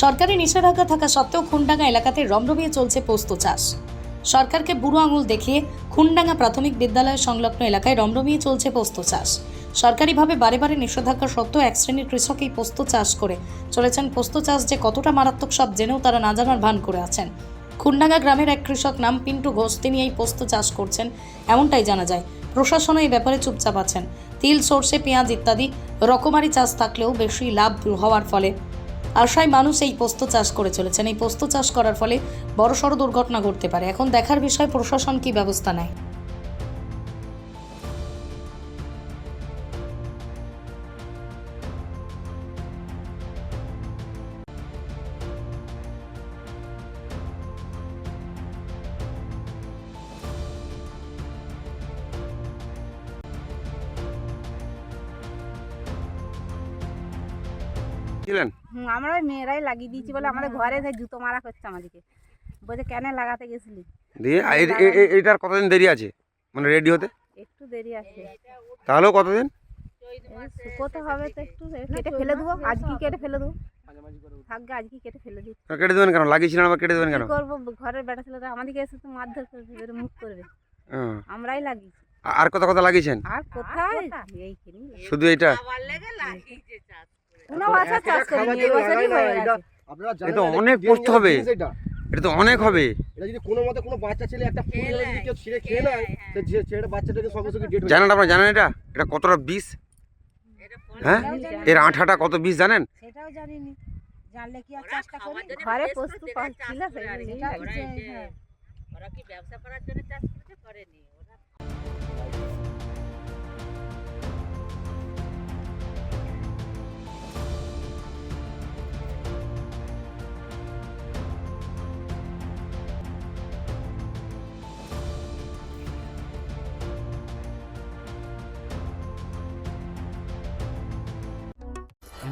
সরকারি নিষেধাজ্ঞা থাকা সত্ত্বেও খুনডাঙ্গা এলাকাতে রমরমিয়ে চলছে পোস্ত চাষ। সরকারকে বুড়ো আঙুল দেখিয়ে খুনডাঙ্গা প্রাথমিক বিদ্যালয় সংলগ্ন এলাকায় রমরমিয়ে চলছে পোস্ত চাষ। সরকারিভাবে বারে বারে নিষেধাজ্ঞা সত্ত্বেও এক শ্রেণির কৃষক এই পোস্ত চাষ করে চলেছেন। পোস্ত চাষ যে কতটা মারাত্মক সব জেনেও তারা না জানার ভান করে আছেন। খুনডাঙ্গা গ্রামের এক কৃষক নাম পিন্টু ঘোষ, তিনি এই পোস্ত চাষ করছেন, এমনটাই জানা যায়। প্রশাসনও এই ব্যাপারে চুপচাপ আছেন। তিল, সর্ষে, পেঁয়াজ ইত্যাদি রকমারি চাষ থাকলেও বেশি লাভ হওয়ার ফলে আশায় মানুষ এই পোস্ত চাষ করে চলেছেন। এই পোস্ত চাষ করার ফলে বড়সড় দুর্ঘটনা ঘটতে পারে। এখন দেখার বিষয় প্রশাসন কি ব্যবস্থা নেয়? ছিলেন হুম, আমরা মেয়েরাই লাগিয়ে দিয়েছি বলে আমাদের ঘরে যে জুতো মারা করছে আমাদেরকে। বলছে কেন লাগাতে গেছিলি? দিয়ে আ- এ- এ- এ- এইটার কতদিন দেরি আছে? মানে রেডি হতে? একটু দেরি আছে। তাহলেও কতদিন? শুকোতে হবে তো একটু কেটে ফেলে দেবো আজকে কেটে ফেলে দেবো। আজকে কেটে ফেলে দিই কেটে দেবেন কেন? লাগিয়েছিলেন আবার কেটে দেবেন কেন? করব? ঘরের বেটা ছেলেরা আমাদেরকে এসে তো মারধর করবে এবারে মুখ করবে। আমরাই লাগিয়েছি। আর কত কথা লাগিয়েছেন? আর কোথায়? এইখানে শুধু এইটা? কোনো বছর চাষ করিনি এই বছরই হয়ে গেছে। আপনারা এ তো জানেন অনেক এটা পোস্ত হবে। এটা? এটা তো অনেক হবে। এটা যদি কোনো মতে কোনো বাচ্চা ছেলে একটা ফুল যদি কেউ ছিঁড়ে খেয়ে নেয় সে যে- ছেলেটা বাচ্চাটাকে সঙ্গে সঙ্গে ডেট জানেন আপনারা জানেন এটা? এটা কতটা বিষ? হ্যাঁ? এর আঠাটা কত বিষ জানেন? সেটাও জানিনি। জানলে কি আর চাষটা করি? ঘরে প্রস্তুত ছিল সেগুলো সেটা লাগিয়েছি। হচ্ছে, হ্যাঁ। ওরা কি ব্যবসা করার জন্য চাষ করেছে? করেনি।